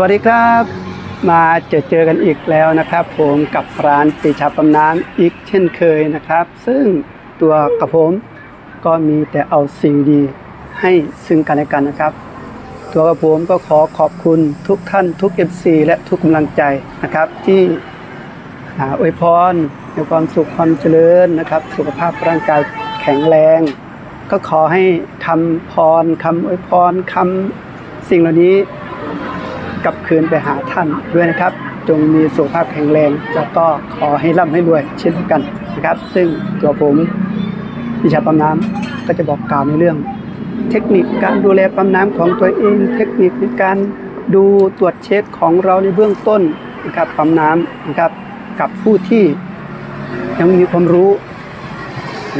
สวัสดีครับ มาเจอเจอกันอีกแล้วนะครับ ผมกับร้านปีชาปั๊มน้ำอีกเช่นเคยนะครับ ซึ่งตัวกระผมก็มีแต่เอาสิ่งดีให้ซึ่งกันและกันนะครับ ตัวกระผมก็ขอขอบคุณทุกท่านทุก FC และทุกกำลังใจนะครับ ที่หาอวยพรในความสุขความเจริญนะครับ สุขภาพร่างกายแข็งแรง ก็ขอให้คำพรคำอวยพรคำสิ่งเหล่านี้ กลับคืนไปหาท่านด้วยนะครับ จงมีสุขภาพแข็งแรง แล้วก็ขอให้ร่ำให้รวยเช่นกันนะครับ ซึ่งตัวผมวิชาปั๊มน้ำก็จะบอกกล่าวในเรื่อง เทคนิคการดูแลปั๊มน้ำของตัวเอง เทคนิคในการดูตรวจเช็คของเราในเบื้องต้นนะครับปั๊มน้ำนะครับกับผู้ที่ยังมีความรู้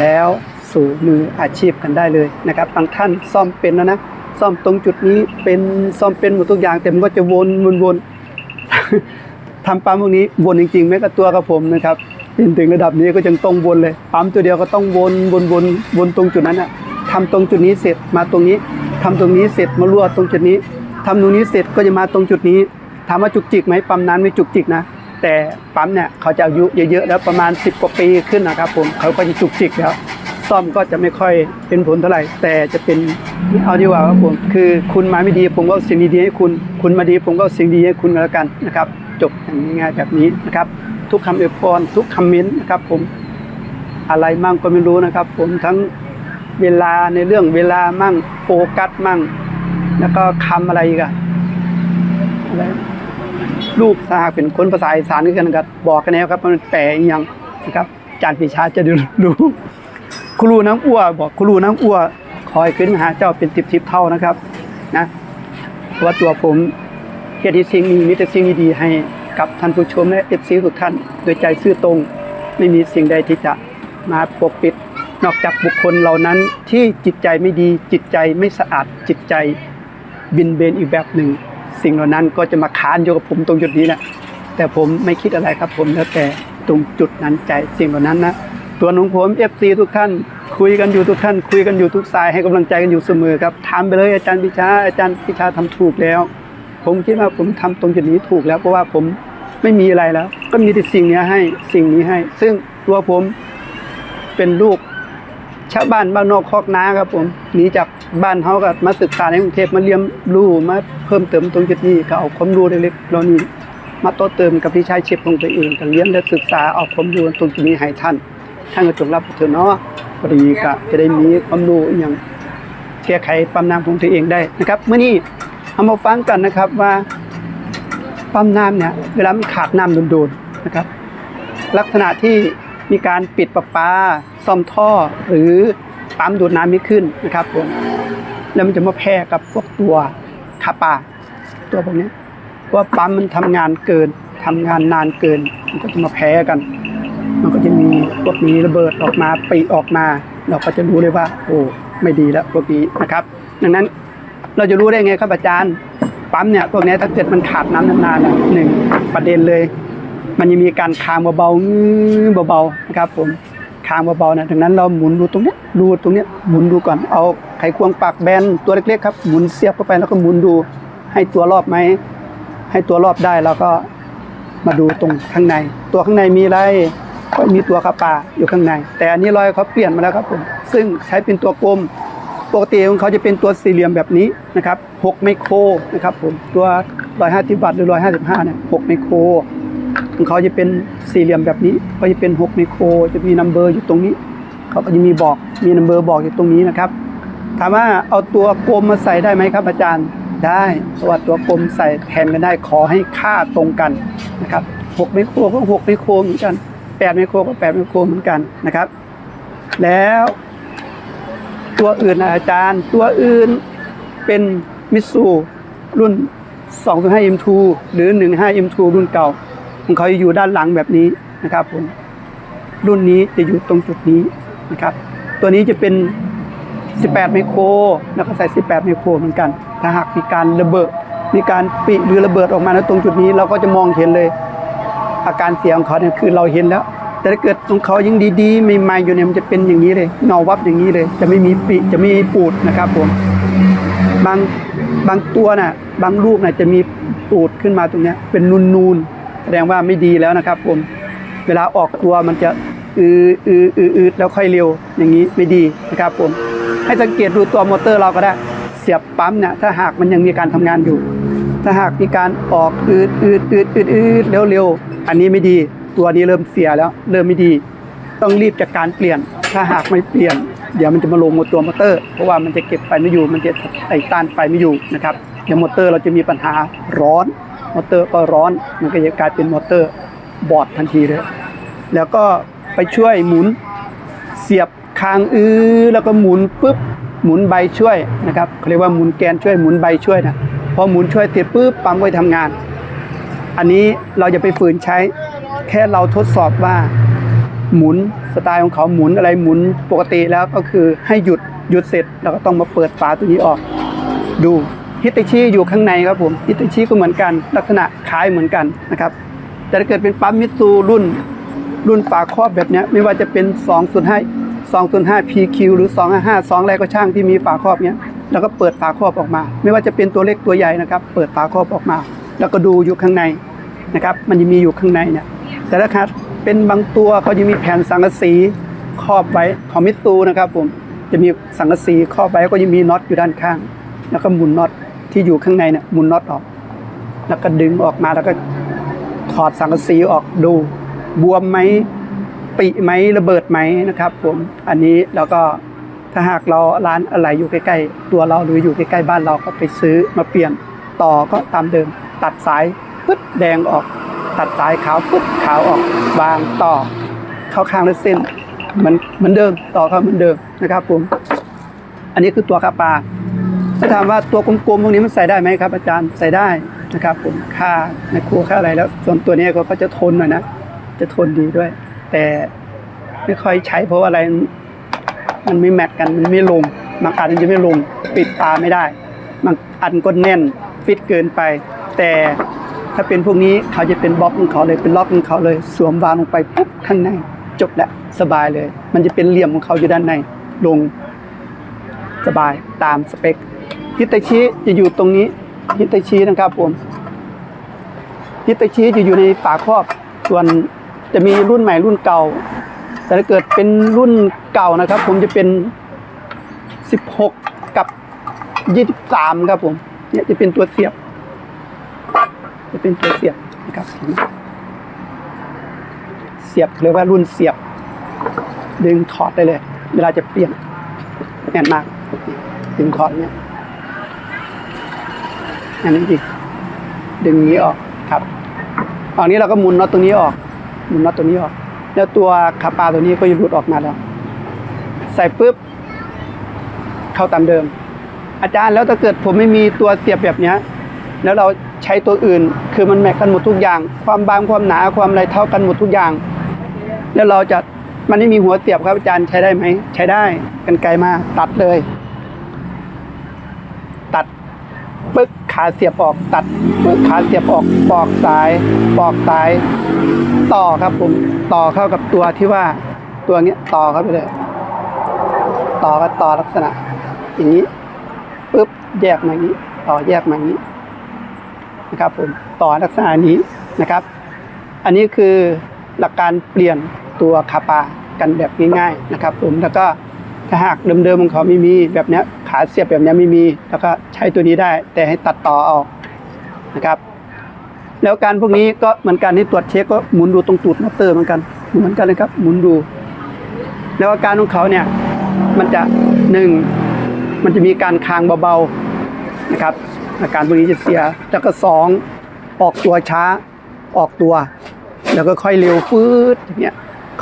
แล้วสู่มืออาชีพกันได้เลยนะครับบางท่านซ่อมเป็นแล้วนะ ซ่อมตรงจุดนี้เป็นซ่อมเป็นหมดทุกอย่างแต่มันก็จะวนวนวนทำปั๊มพวกนี้วนจริงๆแม้กับตัวกับผมนะครับเป็นถึงระดับนี้ก็ยังต้องวนเลยปั๊มตัวเดียวก็ต้องวนวนวนวนตรงจุดนั้นอะทำตรงจุดนี้เสร็จมาตรงนี้ทำตรงนี้เสร็จมารั่วตรงจุดนี้ทำตรงนี้เสร็จก็จะมาตรงจุดนี้ถามว่าจุกจิกไหมปั๊มนั้นไม่จุกจิกนะแต่ปั๊มเนี่ยเขาจะอายุเยอะๆแล้วประมาณ 10 กว่าปีขึ้นนะครับผมเขาก็จะจุกจิกแล้ว ซ่อมก็จะไม่ค่อยเป็นผลเท่าไหร่ แต่จะเป็นเอาดีกว่าครับผมคือคุณมาไม่ดีผมก็สิ่งดีๆให้คุณ คุณมาดีผมก็สิ่งดีให้คุณก็แล้วกันนะครับ จบอย่างง่ายๆแบบนี้นะครับ ทุกคำอวยพรทุกคอมเมนต์นะครับ ผมอะไรมั่งก็ไม่รู้นะครับ ผมทั้งเวลาในเรื่องเวลามั่งโฟกัสมั่ง แล้วก็คำอะไรกอะอะไรลูกถ้าหากเป็นคนภาษาอีสานกันก็บอกกันแนวครับมันแปลอหยังนะครับจารย์ปีชาจะดูรู้ ครูน้ำอ้วบอกครูน้ำอ้วคอยขึ้นหาเจ้าเป็นติบทิบเท่านะครับนะว่าตัวผมเกียรติสิ่งนี้มีแต่สิ่งดีๆให้กับท่านผู้ชมและเอฟซีทุกท่านโดยใจซื่อตรงไม่มีสิ่งใดที่จะมาปกปิด นอกจากบุคคลเหล่านั้นที่จิตใจไม่ดีจิตใจไม่สะอาดจิตใจบินเบนอีกแบบหนึ่ง สิ่งเหล่านั้นก็จะมาค้านอยู่กับผมตรงจุดนี้แหละแต่ผมไม่คิดอะไรครับผมแล้วแต่ตรงจุดนั้นใจสิ่งเหล่านั้นนะ ตัวของผมเอฟซีทุกท่าน คุยกันอยู่ทุกท่าน คุยกันอยู่ทุกสายให้กำลังใจกันอยู่เสมอครับถามไปเลยอาจารย์พิชาอาจารย์พิชาทำถูกแล้ว ผมคิดว่าผมทำตรงจุดนี้ถูกแล้วเพราะว่าผมไม่มีอะไรแล้ว ก็มีแต่สิ่งนี้ให้สิ่งนี้ให้ ซึ่งตัวผมเป็นลูกชาวบ้านบ้านนอกคอกนาครับผมหนีจากบ้านเขาก็มาศึกษาในกรุงเทพมาเรียนรู้มาเพิ่มเติมตรงจุดนี้ก็เอาความรู้เล็กๆเหล่านี้มาต่อเติมกับวิชาชีพของตัวเองก็เรียนและศึกษาเอาความรู้ตรงจุดนี้ให้ท่าน ท่านก็จงรับเถอะเนาะพอดีก็จะได้มีความรู้อย่างแก้ไขปั๊มน้ำของตัวเองได้นะครับเมื่อนี้เอามาฟังกันนะครับว่าปั๊มน้ำเนี่ยเวลามันขาดน้ำโดนๆนะครับ ลักษณะที่มีการปิดประปาซ่อมท่อหรือปั๊มดูดน้ำไม่ขึ้นนะครับผมแล้วมันจะมาแพร่กับพวกตัวคาปาตัวพวกนี้ว่าปั๊มมันทำงานเกินทำงานนานเกิน มันก็จะมาแพ้กัน มันก็จะมีพวกนี้ระเบิดออกมาปริออกมา เราก็จะรู้เลยว่า โอ้ไม่ดีแล้วพวกนี้นะครับ ดังนั้นเราจะรู้ได้ไงครับอาจารย์ปั๊มเนี่ยพวกนี้ถ้าเกิดมันขาดน้ำนานๆหนึ่งประเด็นเลย มันยังมีการคางเบาๆเบาๆนะครับผมคางเบาๆนะดังนั้นเราหมุนดูตรงนี้ดูตรงนี้หมุนดูก่อนเอาไขควงปากแบนตัวเล็กๆครับหมุนเสียบเข้าไปแล้วก็หมุนดูให้ตัวรอบไหมให้ตัวรอบได้แล้วก็มาดูตรงข้างใน ตัวข้างในมีอะไร ก็มีตัวคาปาอยู่ข้างใน แต่อันนี้รอยเขาเปลี่ยนมาแล้วครับผมซึ่งใช้เป็นตัวกลมปกติของเขาจะเป็นตัวสี่เหลี่ยมแบบนี้นะครับ6ไมโครนะครับผมตัว 150วัตต์หรือ 155เนี่ย6ไมโครของเขาจะเป็นสี่เหลี่ยมแบบนี้ ก็จะเป็น6ไมโครจะมีนัมเบอร์อยู่ตรงนี้ เขาก็จะมีบอกมีนัมเบอร์บอกอยู่ตรงนี้นะครับ ถามว่าเอาตัวกลมมาใส่ได้ไหมครับอาจารย์ได้เพราะว่าตัวกลมใส่แทนกันได้ขอให้ค่าตรงกันนะครับ6ไมโครก็6ไมโครเหมือนกัน 8ไมโครก็8ไมโครเหมือนกันนะครับ แล้วตัวอื่นอาจารย์ ตัวอื่นเป็นมิสูรุ่น 2.5 M2 หรือ 15 M2 รุ่นเก่า ของเขาอยู่ด้านหลังแบบนี้นะครับผมรุ่นนี้จะอยู่ตรงจุดนี้นะครับ ตัวนี้จะเป็น 18 ไมโคร แล้วก็ใส่ 18 ไมโครเหมือนกัน ถ้าหากมีการระเบิด มีการปิหรือระเบิดออกมาในตรงจุดนี้ เราก็จะมองเห็นเลย อาการเสียของเขาเนี่ยคือเราเห็นแล้ว แต่ถ้าเกิดของเขายังดีๆใหม่ๆอยู่เนี่ยมันจะเป็นอย่างนี้เลยเงาวับอย่างนี้เลย จะไม่มีปิจะไม่มีปูดนะครับผมบางบางตัวน่ะบางลูกน่ะจะมีตูดขึ้นมาตรงเนี้ยเป็นนูนๆแสดงว่าไม่ดีแล้วนะครับผมเวลาออกตัวมันจะอืออืออืออืดแล้วค่อยเร็วอย่างนี้ไม่ดีนะครับผมให้สังเกตดูตัวมอเตอร์เราก็ได้ เสียบปั๊มเนี่ยถ้าหากมันยังมีการทำงานอยู่ ถ้าหากมีการออกอืดอืดอืดอืดอืดเร็วเร็ว อันนี้ไม่ดีตัวนี้เริ่มเสียแล้วเริ่มไม่ดี ต้องรีบจัดการเปลี่ยน ถ้าหากไม่เปลี่ยน เดี๋ยวมันจะมาลงหมดตัวมอเตอร์ เพราะว่ามันจะเก็บไฟไม่อยู่ มันจะไต่ต้านไฟไม่อยู่นะครับเดี๋ยวมอเตอร์เราจะมีปัญหาร้อนมอเตอร์ก็ร้อนมันก็จะกลายเป็นมอเตอร์บอดทันทีเลย แล้วก็ไปช่วยหมุนเสียบคางอื้อแล้วก็หมุนปุ๊บหมุนใบช่วยนะครับเขาเรียกว่าหมุนแกนช่วยหมุนใบช่วยนะพอหมุนช่วยเสร็จปุ๊บปั๊มก็ทำงาน อันนี้เราจะไปฝืนใช้แค่เราทดสอบว่าหมุนสไตล์ของเขาหมุนอะไรหมุนปกติแล้วก็คือให้หยุดหยุดเสร็จเราก็ต้องมาเปิดฝาตัวนี้ออก ดูฮิตาชิอยู่ข้างในครับผมฮิตาชิก็เหมือนกัน ลักษณะคล้ายเหมือนกันนะครับ แต่ถ้าเกิดเป็นปั๊มมิตซูรุ่น รุ่นฝาครอบแบบนี้ไม่ว่าจะเป็น 205 205 PQ หรือ 255 2อะไรก็ช่างที่มีฝาครอบเนี้ยแล้วก็เปิดฝาครอบออกมา ไม่ว่าจะเป็นตัวเล็กตัวใหญ่นะครับ เปิดฝาครอบออกมา แล้วก็ดูอยู่ข้างใน นะครับ มันจะมีอยู่ข้างในเนี่ยแต่ถ้าครับเป็นบางตัวเขาจะมีแผ่นสังกะสีครอบไว้ของมิตซูนะครับผมจะมีสังกะสีครอบไว้ก็จะมีน็อตอยู่ด้านข้าง แล้วก็หมุนน็อตที่อยู่ข้างในเนี่ยหมุนน็อตออก แล้วก็ดึงออกมาแล้วก็ถอดสังกะสีออกดู บวมไหมปิไหมระเบิดไหมนะครับ ผมอันนี้แล้วก็ถ้าหากเราร้านอะไรอยู่ใกล้ ๆ ตัวเราหรืออยู่ใกล้ๆบ้านเราก็ไปซื้อมาเปลี่ยนต่อก็ตามเดิมตัดสาย ปึ๊ดแดงออก ตัดสายขาวปึ๊ดขาวออกวางต่อ เข้าข้างแล้วเส้นเหมันเหมือนเดิมต่อเข้าเหมือนเดิมนะครับผม อันนี้คือตัวคาปลาถ้าถามว่าตัวกลมๆพวกนี้มันใส่ได้ไหมครับ อาจารย์ใส่ได้นะครับ ผมค่าในครัวค่าอะไรแล้ว ส่วนตัวนี้เขาก็จะทนหน่อยนะจะทนดีด้วย แต่ไม่ค่อยใช้เพราะว่าอะไรมันไม่แมทกันมันไม่ลงบางอันมันจะไม่ลงปิดตาไม่ได้บางอันก็แน่นฟิตเกินไป แต่ ถ้าเป็นพวกนี้เขาจะเป็นบล็อกของเขาเลยเป็นล็อกของเขาเลย สวมวางลงไปปุ๊บข้างในจบแล้วสบายเลย มันจะเป็นเหลี่ยมของเขาอยู่ด้านในลง สบายตามสเปคฮิตาชิจะอยู่ตรงนี้ฮิตาชินะครับผมฮิตาชิจะอยู่ในฝาครอบส่วนจะมีรุ่นใหม่รุ่นเก่า แต่ถ้าเกิดเป็นรุ่นเก่านะครับ ผมจะเป็น 16 กับ 23 ครับผมเนี่ยจะเป็นตัวเสียบ จะเป็นตัวเสียบนะครับเสียบเรียกว่ารุ่นเสียบ ดึงถอดได้เลย เวลาจะเปลี่ยนแน่นมาก ดึงคอร์ดเนี่ยอันนี้ดิดึงนี้ออกครับตอนนี้เราก็หมุนน็อตตรงนี้ออกหมุนน็อตตรงนี้ออก แล้วตัวขาปลาตัวนี้ก็จะหลุดออกมาแล้ว ใส่ปุ๊บ เข้าตามเดิม อาจารย์แล้วถ้าเกิดผมไม่มีตัวเสียบแบบเนี้ยแล้วเราใช้ตัวอื่น คือมันแมทกันหมดทุกอย่าง ความบางความหนาความอะไรเท่ากันหมดทุกอย่าง แล้วเราจะมันไม่มีหัวเสียบครับอาจารย์ใช้ได้ไหมใช้ได้กันไกลมาตัดเลย ตัดปึ๊กขาเสียบออก ตัดปึ๊กขาเสียบออกปอกสายปอกสาย ต่อครับผมต่อเข้ากับตัวที่ว่าตัวเนี้ยต่อเข้าไปเลย ต่อก็ต่อลักษณะ อย่างนี้ปึ๊บแยกมาอย่างนี้ ต่อแยกมาอย่างนี้ นะครับผมต่อลักษณะนี้นะครับ อันนี้คือหลักการเปลี่ยนตัวคาปากันแบบง่ายๆนะครับ ผมแล้วก็ถ้าหากเดิมๆของเขาไม่มีแบบนี้ขาเสียบแบบนี้ไม่มี แล้วก็ใช้ตัวนี้ได้ แต่ให้ตัดต่อเอานะครับ แล้วการพวกนี้ก็เหมือนกันที่ตรวจเช็คก็หมุนดูตรงตูดมอเตอร์เหมือนกันเหมือนกันเลยครับ หมุนดู แล้วอาการของเขาเนี่ยมันจะหนึ่งมันจะมีการคางเบาๆนะครับ อาการพวกนี้จะเสีย แล้วก็สองออกตัวช้าออกตัว แล้วก็ค่อยเร็วฟืดอย่างเงี้ย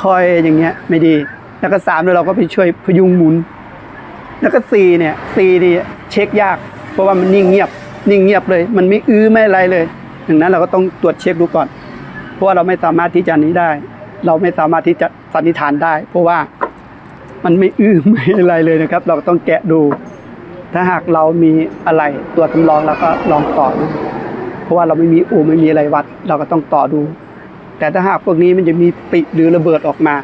ค่อยอย่างเงี้ยไม่ดี แล้วก็สามเราก็ไปช่วยพยุงหมุน แล้วก็สี่เนี่ยสี่นี่เช็คยาก เพราะว่ามันนิ่งเงียบ นิ่งเงียบเลย มันไม่อื้อไม่อะไรเลยดังนั้นเราก็ต้องตรวจเช็คดูก่อน เพราะว่าเราไม่สามารถที่จะนี้ได้ เราไม่สามารถที่จะสันนิษฐานได้ เพราะว่ามันไม่อื้อไม่อะไรเลยนะครับ เราก็ต้องแกะดู ถ้าหากเรามีอะไรตัวจำลองเราก็ลองต่อดูเพราะว่าเราไม่มีอู่ไม่มีอะไรวัด เราก็ต้องต่อดู แต่ถ้าหากพวกนี้มันจะมีปิหรือระเบิดออกมา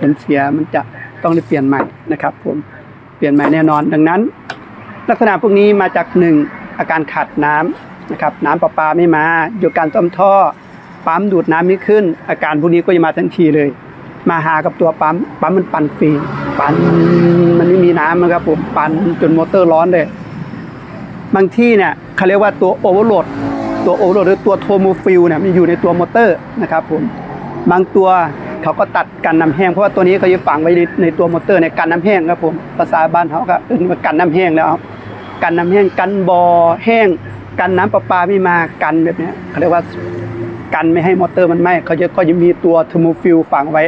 มันเสียมันจะต้องได้เปลี่ยนใหม่นะครับ ผมเปลี่ยนใหม่แน่นอน ดังนั้น ลักษณะพวกนี้มาจากหนึ่งอาการขาดน้นะครับน้ำประปาไม่มาอยู่การต้มท่อปั๊มดูดน้ำไม่ขึ้น อาการพวกนี้ก็จะมาทันทีเลย มาหากับตัวปั๊มปั๊มมันปั่นฟรีปั่นมันไม่มีน้ำนะครับผมปั่นจนมอเตอร์ร้อนเลย บางที่เนี่ยเขาเรียกว่าตัวโอเวอร์โหลดตัวโอเวอร์โหลดหรือตัวโทโมฟิลเนี่ยมันอยู่ในตัวมอเตอร์นะครับผมบางตัวเขาก็ตัดกันน้ำแห้งเพราะว่าตัวนี้เขาจะฝังไว้ในในตัวมอเตอร์ในกันน้ำแห้งครับผมภาษาบ้านเขาก็เรียกว่ากันน้ำแห้งแล้วกันน้ำแห้งกันบ่อแห้ง กันน้ำประปาไม่มากันแบบนี้เขาเรียกว่ากันไม่ให้มอเตอร์มันไหม้เขาจะก็จะมีตัวโทโมฟิลฝังไว้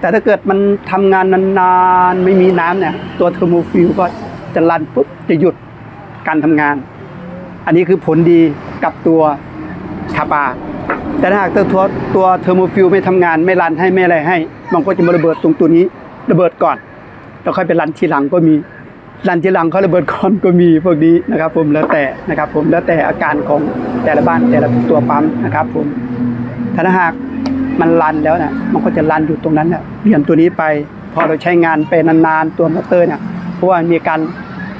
แต่ถ้าเกิดมันทำงานนานๆ ไม่มีน้ำเนี่ย ตัวเทอร์โมฟิลก็จะรันปุ๊บจะหยุดการทำงาน อันนี้คือผลดีกับตัวคาปา แต่ถ้าหากตัวตัวเทอร์โมฟิลไม่ทำงานไม่รันให้ไม่อะไรให้ มันก็จะมาระเบิดตรงตัวนี้ระเบิดก่อน แล้วค่อยไปรันทีหลังก็มีรันทีหลังเขาระเบิดก่อนก็มีพวกนี้นะครับผมแล้วแต่นะครับผมแล้วแต่อาการของแต่ละบ้านแต่ละตัวปั๊มนะครับผมถ้าหาก มันรันแล้วนี่ยมันก็จะรันอยู่ตรงนั้นนี่ยเปลี่ยนตัวนี้ไป พอเราใช้งานไปนานๆตัวมอเตอร์เนี่ยเพราะว่ามีการ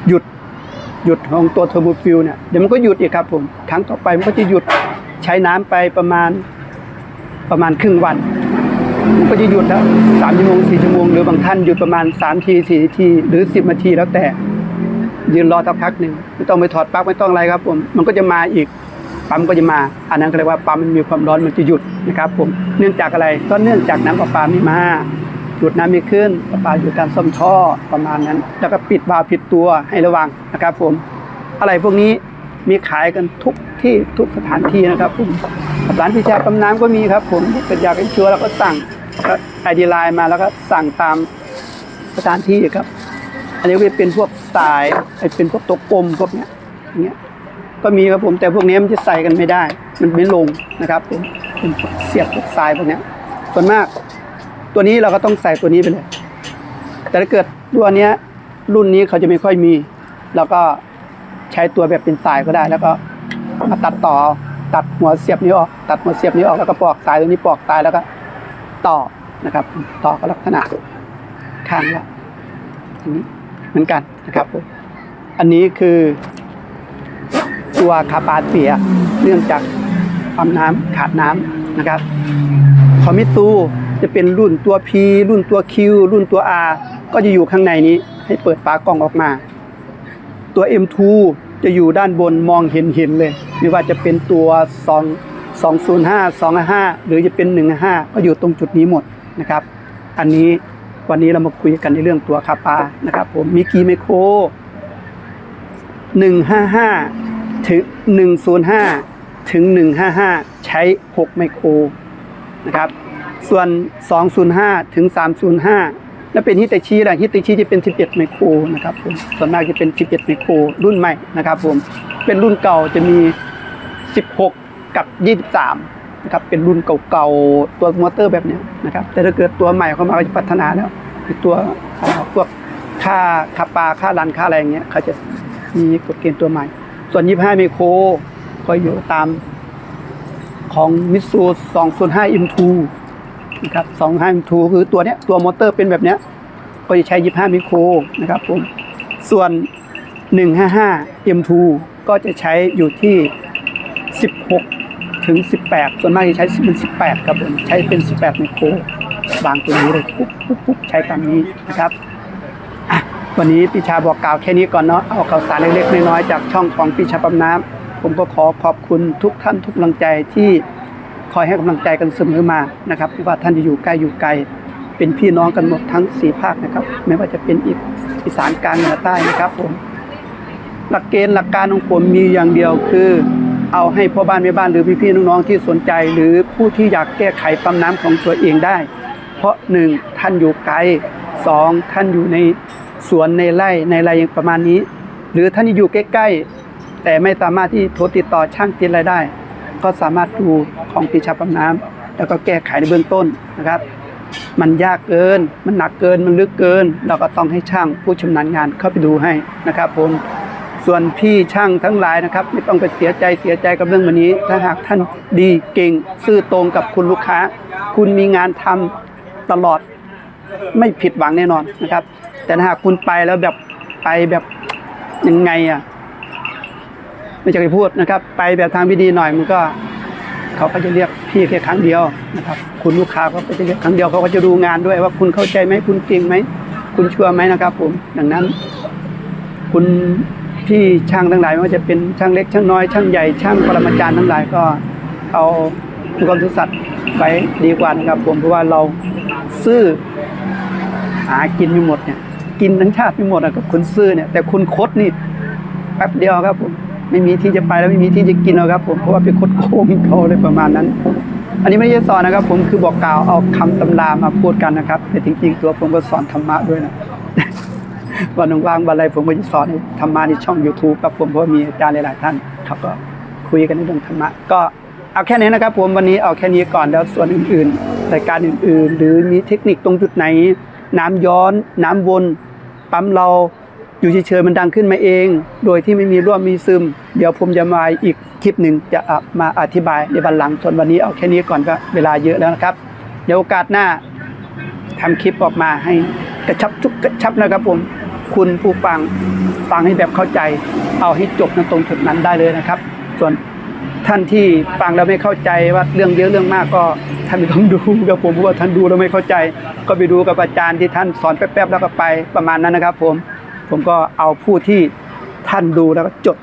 หยุดหยุดของตัวเทอร์โมฟิลเนี่ยเดี๋ยวมันก็หยุดอีกครับผมครั้งต่อไปมันก็จะหยุดใช้น้ำไปประมาณประมาณครึ่งวันมันก็จะหยุดแล้วสามชั่วโมงสี่ชั่วโมงหรือบางท่านหยุดประมาณสามทีสี่ทีหรือสิบนาทีแล้วแต่ยืนรอสักพักหนึ่งไม่ต้องไปถอดปลั๊กไม่ต้องอะไรครับผมมันก็จะมาอีก ปั๊มก็จะมา อันนั้นก็เรียกว่าปั๊มมันมีความร้อนมันจะหยุดนะครับผมเนื่องจากอะไรก็เนื่องจากน้ำประปาไม่มาหยุดน้ำไม่ขึ้นประปาหยุดการซ่อมท่อประมาณนั้น แล้วก็ปิดวาล์วผิดตัวให้ระวังนะครับผมอะไรพวกนี้มีขายกันทุกที่ทุกสถานที่นะครับผมร้านพิชาปั๊มน้ำก็มีครับ ผมเป็นยากให้ชัวแล้วก็สั่งไอดีไลน์มาแล้วก็สั่งตามสถานที่ครับ อันนี้ก็เป็นพวกสายเป็นพวกตัวกลมพวกเนี้ยอย่างเงี้ย ก็มีครับผมแต่พวกนี้มันจะใส่กันไม่ได้ มันไม่ลงนะครับผมเป็นเสียบพวกสายพวกนี้ส่วนมาก ตัวนี้เราก็ต้องใส่ตัวนี้ไปเลย แต่ถ้าเกิดตัวเนี้ย รุ่นนี้เขาจะไม่ค่อยมี แล้วก็ใช้ตัวแบบเป็นสายก็ได้ แล้วก็มาตัดต่อตัดหัวเสียบนี้ออกตัดหัวเสียบนี้ออกแล้วก็ปอกสายตัวนี้ปอกสายแล้วก็ต่อนะครับ ต่อก็ลักษณะข้างละอันนี้เหมือนกันนะครับ อันนี้คือ ตัวคาปาเสีย เนื่องจากปั๊มน้ำขาดน้ำนะครับคอมิตูจะเป็นรุ่นตัว P รุ่นตัว Q รุ่นตัว R ก็จะอยู่ข้างในนี้ให้เปิดฝากล่องออกมา ตัว M2 จะอยู่ด้านบนมองเห็นเห็นเลย ไม่ว่าจะเป็นตัว 2 205 255 หรือจะเป็น 155 ก็อยู่ตรงจุดนี้หมดนะครับ อันนี้วันนี้เรามาคุยกันในเรื่องตัวคาปานะครับผมมีกีไมโคร155 ถึง 105 ถึง 155 ใช้ 6 ไมโครนะครับ ส่วน 205 ถึง 305 แล้วเป็นฮิตาชิล่ะฮิตาชิจะเป็น 11 ไมโครนะครับผมส่วนมากจะเป็น 11 ไมโครรุ่นใหม่นะครับผม เป็นรุ่นเก่าจะมี 16 กับ 23 นะครับ เป็นรุ่นเก่าๆ ตัวมอเตอร์แบบนี้นะครับ แต่ถ้าเกิดตัวใหม่เข้ามาก็จะพัฒนาแล้วตัวพวกค่าค่าปลาค่ารันค่าอะไรอย่างเงี้ยเขาจะมีกฎเกณฑ์ตัวใหม่ ส่วน 25 ไมโคร ก็อยู่ตามของมิตซู205 M2 นะครับ25 M2 คือตัวเนี้ยตัวมอเตอร์เป็นแบบเนี้ย ก็จะใช้ 25 ไมโครนะครับผม ส่วน 155 M2 ก็จะใช้อยู่ที่ 16 ถึง 18 ส่วนมากจะใช้เป็น 18 ครับผม ใช้เป็น 18 ไมโครวางตัวนี้เลยปุ๊บปุ๊บปุ๊บใช้ตามนี้นะครับ วันนี้ปีชาบอกกล่าวแค่นี้ก่อนเนาะเอาข่าวสารเล็กๆน้อยๆจากช่องของปีชาปั๊มน้ำผมก็ขอขอบคุณทุกท่านทุกกำลังใจที่คอยให้กำลังใจกันเสมอมานะครับไม่ว่าท่านจะอยู่ใกล้อยู่ไกล เป็นพี่น้องกันหมดทั้งสี่ภาคนะครับ ไม่ว่าจะเป็นอีอีสานกลางเหนือใต้นะครับผมหลักเกณฑ์หลักการของผมมีอย่างเดียวคือ เอาให้พ่อบ้านแม่บ้านหรือพี่ๆน้องๆที่สนใจ หรือผู้ที่อยากแก้ไขปั๊มน้ำของตัวเองได้ เพราะหนึ่งท่านอยู่ไกลสองท่านอยู่ใน สวนในไร่ในอะไรอย่างประมาณนี้ หรือท่านอยู่ใกล้ๆ แต่ไม่สามารถที่โทรติดต่อช่างติดอะไรได้ ก็สามารถดูของปีชาปั๊มน้ำแล้วก็แก้ไขในเบื้องต้นนะครับ มันยากเกิน มันหนักเกินมันลึกเกิน เราก็ต้องให้ช่างผู้ชำนาญงานเข้าไปดูให้นะครับผมส่วนพี่ช่างทั้งหลายนะครับ ไม่ต้องไปเสียใจเสียใจกับเรื่องวันนี้ ถ้าหากท่านดีเก่งซื่อตรงกับคุณลูกค้า คุณมีงานทำตลอดไม่ผิดหวังแน่นอนนะครับ แต่ถ้าหากคุณไปแล้วแบบไปแบบยังไงอะไม่จะไปพูดนะครับ ไปแบบทางพิธีหน่อยมันก็เขาก็จะเรียกพี่แค่ครั้งเดียวนะครับ คุณลูกค้าเขาก็จะเรียกครั้งเดียวเขาก็จะดูงานด้วยว่าคุณเข้าใจไหมคุณเก่งไหมคุณชัวร์ไหมนะครับ ผมดังนั้น คุณพี่ช่างทั้งหลายไม่ว่าจะเป็นช่างเล็กช่างน้อยช่างใหญ่ช่างปรมาจารย์ทั้งหลายก็เอาความซื่อสัตย์ไว้ดีกว่านะครับ ผมเพราะว่าเราซื่อหากินไม่หมดเนี่ย กินทั้งชาติไม่หมดอะกับคุณซื่อเนี่ยแต่คุณคดนี่แป๊บเดียวครับผมไม่มีที่จะไปแล้วไม่มีที่จะกินแล้วครับผมเพราะว่าไปคดโกงเขาเลยประมาณนั้น อันนี้ไม่ได้สอนนะครับ ผมคือบอกกล่าวเอาคำตำรามาพูดกันนะครับแต่จริงๆตัวผมก็สอนธรรมะด้วยนะวันว่างวันอะไรผมก็จะสอนธรรมะในช่อง YouTube ครับผมเพราะมีอาจารย์หลายๆท่านเขาก็คุยกันในเรื่องธรรมะก็เอาแค่นี้นะครับ ผมวันนี้เอาแค่นี้ก่อนแล้วส่วนอื่นๆรายการอื่นๆ หรือมีเทคนิคตรงจุดไหน น้ำย้อน น้ำวน ปั๊มเราอยู่เฉยๆมันดังขึ้นมาเอง โดยที่ไม่มีร่วมมีซึม เดี๋ยวผมจะมาอีกคลิปหนึ่งจะมาอธิบายในวันหลังส่วนวันนี้เอาแค่นี้ก่อนก็เวลาเยอะแล้วนะครับเดี๋ยวโอกาสหน้าทำคลิปออกมาให้กระชับทุกกระชับนะครับผมคุณผู้ฟังฟังให้แบบเข้าใจ เอาให้จบในตรงจุดนั้นได้เลยนะครับ ส่วน ท่านที่ฟังแล้วไม่เข้าใจว่าเรื่องเยอะเรื่องมากก็ท่านไม่ต้องดูกับผมเพราะว่าท่านดูแล้วไม่เข้าใจ ก็ไปดูกับอาจารย์ที่ท่านสอนแป๊บๆแล้วก็ไปประมาณนั้นนะครับ ผมผมก็เอาผู้ที่ท่านดูแล้วก็จด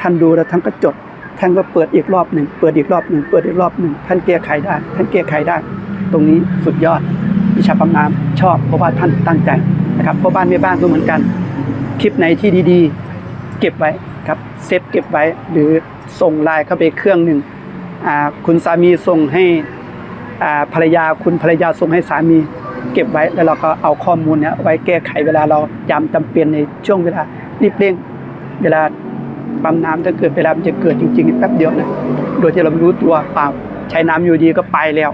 ท่านดูแล้วท่านก็จด ท่านก็เปิดอีกรอบหนึ่งเปิดอีกรอบหนึ่งเปิดอีกรอบหนึ่งท่านแก้ไขได้ ท่านแก้ไขได้ ตรงนี้สุดยอดวิชาปั๊มน้ำชอบเพราะว่าท่านตั้งใจนะครับเพราะบ้านแม่บ้านก็เหมือนกัน คลิปไหนที่ดีๆ เก็บไว้ครับเซฟเก็บไว้หรือ ส่งไลน์เข้าไปเครื่องหนึ่งคุณสามีส่งให้ภรรยาคุณภรรยาส่งให้สามีเก็บไว้แล้วเราก็เอาข้อมูลเนี้ยไว้แก้ไขเวลาเรายามจำเป็นในช่วงเวลารีบเร่งเวลาปั๊มน้ำถ้าเกิดเวลามันจะเกิดจริงๆแป๊บเดียวนะโดยที่เราไม่รู้ตัวเปล่าใช้น้ำอยู่ดีก็ไปแล้ว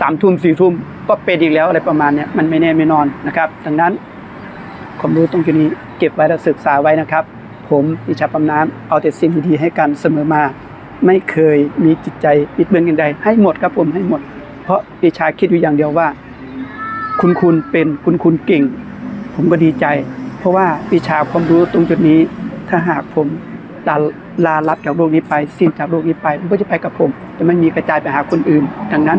สามทุ่มสี่ทุ่มก็เป็นอีกแล้วอะไรประมาณเนี้ยมันไม่แน่ไม่นอนนะครับ ดังนั้นความรู้ตรงจุดนี้เก็บไว้และศึกษาไว้นะครับ ผมอิชาปั๊มน้ำเอาแต่สิ่งดีๆให้กันเสมอมา ไม่เคยมีจิตใจปิดเบือนกันใด ให้หมดครับผมให้หมด เพราะอิชาคิดอยู่อย่างเดียวว่า คุณคุณเป็นคุณคุณเก่ง ผมก็ดีใจ เพราะว่าวิชาความรู้ตรงจุดนี้ ถ้าหากผมลาลาลับจากโลกนี้ไปสิ้นจากโลกนี้ไปมันก็จะไปกับผมจะไม่มีกระจายไปหาคนอื่น ดังนั้น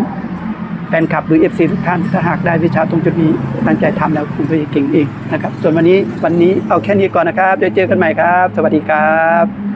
แฟนคลับหรือ FC ทุกท่านถ้าหากได้วิชาตรงจุดนี้ตั้งใจทำแล้วคุณก็จะเก่งเองนะครับส่วนวันนี้วันนี้เอาแค่นี้ก่อนนะครับเดี๋ยวเจอกันใหม่ครับ สวัสดีครับ